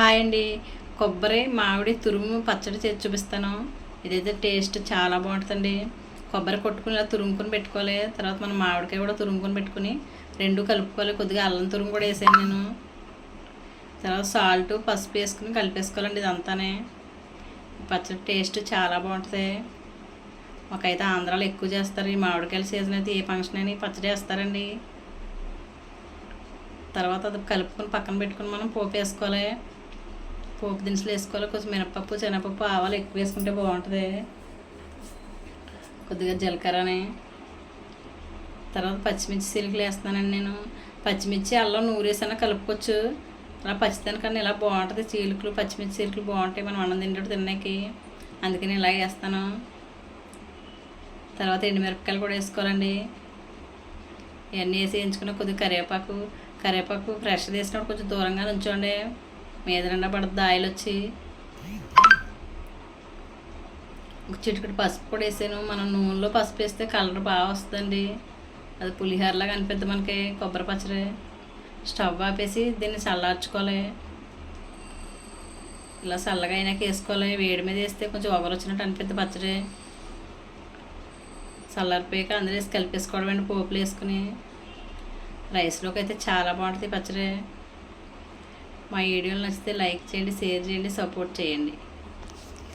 Hi అండి. కొబ్బరి మామిడి తురుము పచ్చడి చేసి చూపిస్తాను. ఇదైతే టేస్ట్ చాలా బాగుంటుందండి. కొబ్బరి కొట్టుకుని ఇలా తురుముకొని పెట్టుకోవాలి. తర్వాత మనం మామిడికాయ కూడా తురుముకొని పెట్టుకుని రెండు కలుపుకోవాలి. కొద్దిగా అల్లం తురుము కూడా వేసాను నేను. తర్వాత సాల్ట్ పసుపు వేసుకుని కలిపేసుకోవాలండి ఇదంతానే. పచ్చడి టేస్ట్ చాలా బాగుంటుంది. మాకైతే ఆంధ్రాలో ఎక్కువ చేస్తారు. ఈ మామిడికాయల సీజన్ అయితే ఏ ఫంక్షన్ అయినా పచ్చడి వేస్తారండి. తర్వాత అది కలుపుకొని పక్కన పెట్టుకుని మనం పోపు వేసుకోవాలి. పోపు దినుసులు వేసుకోవాలి కొంచెం మినపప్పు శనగపప్పు ఆవాలు ఎక్కువ వేసుకుంటే బాగుంటుంది. కొద్దిగా జీలకర్రని. తర్వాత పచ్చిమిర్చి సిలుకలు వేస్తున్నానండి నేను. పచ్చిమిర్చి అల్లం నూరేసైనా కలుపుకోవచ్చు. అలా పచ్చిదానికన్నా ఇలా బాగుంటుంది. చీలుకలు పచ్చిమిర్చి చీలుకలు బాగుంటాయి. మనం అన్నం తింటే తిన్నాకి. అందుకని ఇలా వేస్తాను. తర్వాత ఎండుమిరపకాయలు కూడా వేసుకోవాలండి. ఇవన్నీ వేసి వేయించుకున్న కొద్దిగా కరివేపాకు. కరివేపాకు ఫ్రెష్ తీసినప్పుడు కొంచెం దూరంగా ఉంచండి. మీద నిండా పడుతుంది ఆయిల్ వచ్చి ఒక పసుపు కూడా వేసాను. మనం నూనెలో పసుపు వేస్తే కలర్ బాగా వస్తుందండి. అది పులిహోరలాగా అనిపిద్ది మనకి కొబ్బరి పచ్చడి. స్టవ్ ఆపేసి దీన్ని చల్లార్చుకోవాలి. ఇలా చల్లగా అయినాక వేసుకోవాలి. వేడి మీద వేస్తే కొంచెం ఒగరు వచ్చినట్టు అనిపిద్ది పచ్చడి. చల్లారిపోయాక అందరూ వేసి కలిపేసుకోవడం అండి పోపులు వేసుకుని. రైస్లోకి అయితే చాలా బాగుంటుంది పచ్చడి. మా వీడియోలు నచ్చితే లైక్ చేయండి షేర్ చేయండి సపోర్ట్ చేయండి.